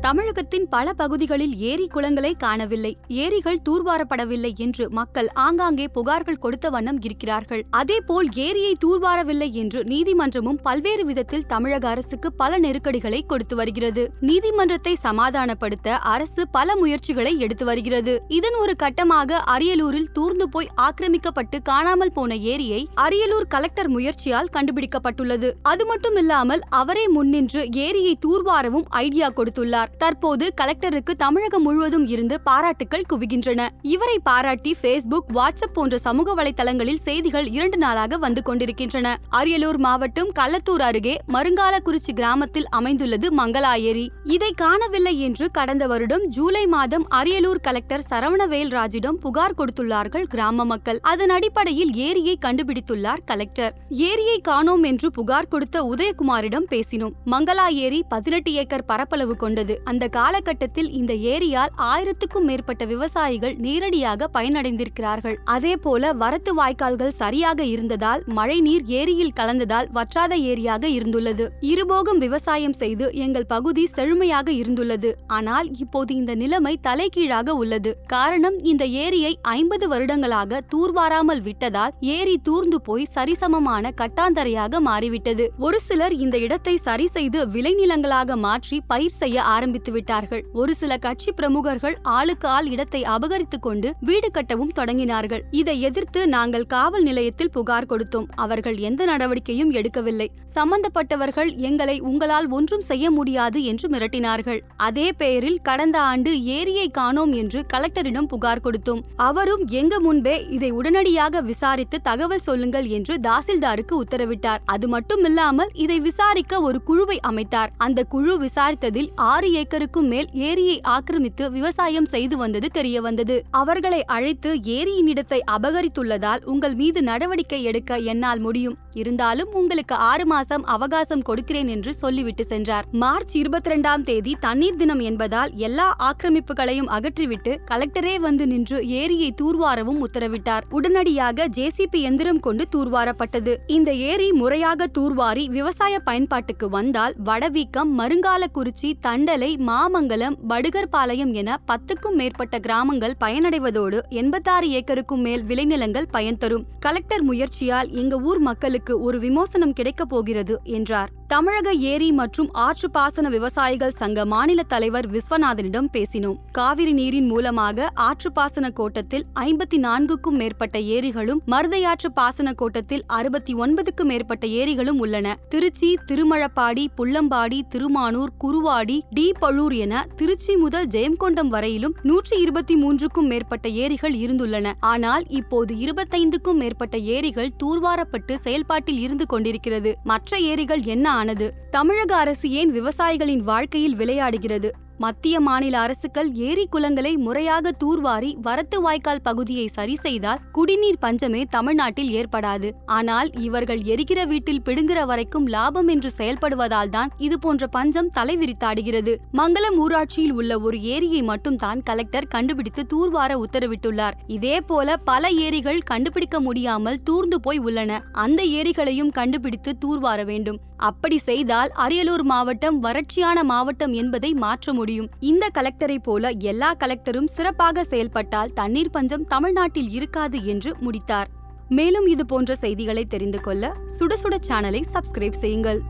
தமிழகத்தின் பல பகுதிகளில் ஏரி குளங்களை காணவில்லை. ஏரிகள் தூர்வாரப்படவில்லை என்று மக்கள் ஆங்காங்கே புகார்கள் கொடுத்த வண்ணம் இருக்கிறார்கள். அதேபோல் ஏரியை தூர்வாரவில்லை என்று நீதிமன்றமும் பல்வேறு விதத்தில் தமிழக அரசுக்கு பல நெருக்கடிகளை கொடுத்து வருகிறது. நீதிமன்றத்தை சமாதானப்படுத்த அரசு பல முயற்சிகளை எடுத்து வருகிறது. இதன் ஒரு கட்டமாக அரியலூரில் தூர்ந்து போய் ஆக்கிரமிக்கப்பட்டு காணாமல் போன ஏரியை அரியலூர் கலெக்டர் முயற்சியால் கண்டுபிடிக்கப்பட்டுள்ளது. அது மட்டுமில்லாமல் அவரே முன்னின்று ஏரியை தூர்வாரவும் ஐடியா கொடுத்துள்ளார். தற்போது கலெக்டருக்கு தமிழகம் முழுவதும் இருந்து பாராட்டுக்கள் குவிகின்றன. இவரை பாராட்டி பேஸ்புக் வாட்ஸ்அப் போன்ற சமூக வலைதளங்களில் செய்திகள் இரண்டு நாளாக வந்து கொண்டிருக்கின்றன. அரியலூர் மாவட்டம் கள்ளத்தூர் அருகே மருங்காலக்குறிச்சி கிராமத்தில் அமைந்துள்ளது மங்களாயேரி. இதை காணவில்லை என்று கடந்த வருடம் ஜூலை மாதம் அரியலூர் கலெக்டர் சரவணவேல் ராஜிடம் புகார் கொடுத்துள்ளார்கள் கிராம மக்கள். அதன் அடிப்படையில் ஏரியை கண்டுபிடித்துள்ளார் கலெக்டர். ஏரியை காணோம் என்று புகார் கொடுத்த உதயகுமாரிடம் பேசினோம். மங்களா ஏரி பதினெட்டு ஏக்கர் பரப்பளவு கொண்டது. அந்த காலகட்டத்தில் இந்த ஏரியால் ஆயிரத்துக்கும் மேற்பட்ட விவசாயிகள் நேரடியாக பயனடைந்திருக்கிறார்கள். அதே போல வரத்து வாய்க்கால்கள் சரியாக இருந்ததால் மழைநீர் ஏரியில் கலந்ததால் வற்றாத ஏரியாக இருந்துள்ளது. இருபோகம் விவசாயம் செய்து எங்கள் பகுதி செழுமையாக இருந்துள்ளது. ஆனால் இப்போது இந்த நிலைமை தலைகீழாக உள்ளது. காரணம் இந்த ஏரியை ஐம்பது வருடங்களாக தூர்வாராமல் விட்டதால் ஏரி தூர்ந்து போய் சரிசமமான கட்டாந்தரையாக மாறிவிட்டது. ஒரு சிலர் இந்த இடத்தை சரி செய்து விளைநிலங்களாக மாற்றி பயிர் செய்ய ஆரம்பித்து விட்டார்கள். ஒரு சில கட்சி பிரமுகர்கள் ஆளுக்கு ஆள் இடத்தை அபகரித்துக் கொண்டு வீடு கட்டவும் தொடங்கினார்கள். இதை எதிர்த்து நாங்கள் காவல் நிலையத்தில் புகார் கொடுத்தோம். அவர்கள் எந்த நடவடிக்கையும் எடுக்கவில்லை. சம்பந்தப்பட்டவர்கள் எங்களை உங்களால் ஒன்றும் செய்ய முடியாது என்று மிரட்டினார்கள். அதே பெயரில் கடந்த ஆண்டு ஏரியை காணோம் என்று கலெக்டரிடம் புகார் கொடுத்தோம். அவரும் எங்க முன்பே இதை உடனடியாக விசாரித்து தகவல் சொல்லுங்கள் என்று தாசில்தாருக்கு உத்தரவிட்டார். அது மட்டுமில்லாமல் இதை விசாரிக்க ஒரு குழுவை அமைத்தார். அந்த குழு விசாரித்ததில் ஆறு ஏக்கருக்கும் மேல் ஏரியை ஆக்கிரமித்து விவசாயம் செய்து வந்தது தெரிய வந்தது அவர்களை அழைத்து ஏரியின் இடத்தை அபகரித்துள்ளதால் உங்கள் மீது நடவடிக்கை எடுக்க என்னால் முடியும். இருந்தாலும் உங்களுக்கு ஆறு மாசம் அவகாசம் கொடுக்கிறேன் என்று சொல்லிவிட்டு சென்றார். மார்ச் இருபத்தி ரெண்டாம் தேதி தண்ணீர் தினம் என்பதால் எல்லா ஆக்கிரமிப்புகளையும் அகற்றிவிட்டு கலெக்டரே வந்து நின்று ஏரியை தூர்வாரவும் உத்தரவிட்டார். உடனடியாக ஜேசிபி எந்திரம் கொண்டு தூர்வாரப்பட்டது. இந்த ஏரி முறையாக தூர்வாரி விவசாய பயன்பாட்டுக்கு வந்தால் வடவீக்கம் மருங்காலக்குறிச்சி தண்டலை மாமங்கலம் படுகர்பாளையம் என பத்துக்கும் மேற்பட்ட கிராமங்கள் பயனடைவதோடு எண்பத்தாறு ஏக்கருக்கும் மேல் விளைநிலங்கள் பயன் தரும். கலெக்டர் முயற்சியால் எங்க ஊர் மக்களுக்கு ஒரு விமோசனம் கிடைக்கப் போகிறது என்றார். தமிழக ஏரி மற்றும் ஆற்று பாசன விவசாயிகள் சங்க மாநில தலைவர் விஸ்வநாதனிடம் பேசினோம். காவிரி நீரின் மூலமாக ஆற்று பாசன கோட்டத்தில் ஐம்பத்தி நான்குக்கும் மேற்பட்ட ஏரிகளும் மருதையாற்று பாசன கோட்டத்தில் அறுபத்தி ஒன்பதுக்கும் மேற்பட்ட ஏரிகளும் உள்ளன. திருச்சி திருமழப்பாடி புள்ளம்பாடி திருமானூர் குருவாடி டி பழூர் என திருச்சி முதல் ஜெயங்கொண்டம் வரையிலும் நூற்றி இருபத்தி மூன்றுக்கும் மேற்பட்ட ஏரிகள் இருந்துள்ளன. ஆனால் இப்போது இருபத்தைந்துக்கும் மேற்பட்ட ஏரிகள் தூர்வாரப்பட்டு செயல்பாட்டில் இருந்து கொண்டிருக்கிறது. மற்ற ஏரிகள் என்ன ஆனது தமிழக அரசு ஏன் விவசாயிகளின் வாழ்க்கையில் விளையாடுகிறது? மத்திய மாநில அரசுகள் ஏரி குளங்களை முறையாக தூர்வாரி வரத்து வாய்க்கால் பகுதியை சரி செய்தால் குடிநீர் பஞ்சமே தமிழ்நாட்டில் ஏற்படாது. ஆனால் இவர்கள் எரிகிற வீட்டில் பிடுங்குற வரைக்கும் லாபம் என்று செயல்படுவதால் தான் இது போன்ற பஞ்சம் தலைவிரித்தாடுகிறது. மங்களம் ஊராட்சியில் உள்ள ஒரு ஏரியை மட்டும் தான் கலெக்டர் கண்டுபிடித்து தூர்வார உத்தரவிட்டுள்ளார். இதே போல பல ஏரிகள் கண்டுபிடிக்க முடியாமல் தூர்ந்து போய் உள்ளன. அந்த ஏரிகளையும் கண்டுபிடித்து தூர்வார வேண்டும். அப்படி செய்தால் அரியலூர் மாவட்டம் வறட்சியான மாவட்டம் என்பதை மாற்ற முடியும். முடியும். இந்த கலெக்டரை போல எல்லா கலெக்டரும் சிறப்பாக செயல்பட்டால் தண்ணீர் பஞ்சம் தமிழ்நாட்டில் இருக்காது என்று முடித்தார். மேலும் இது போன்ற செய்திகளை தெரிந்து கொள்ள சுட சுட சேனலை சப்ஸ்கிரைப் செய்யுங்கள்.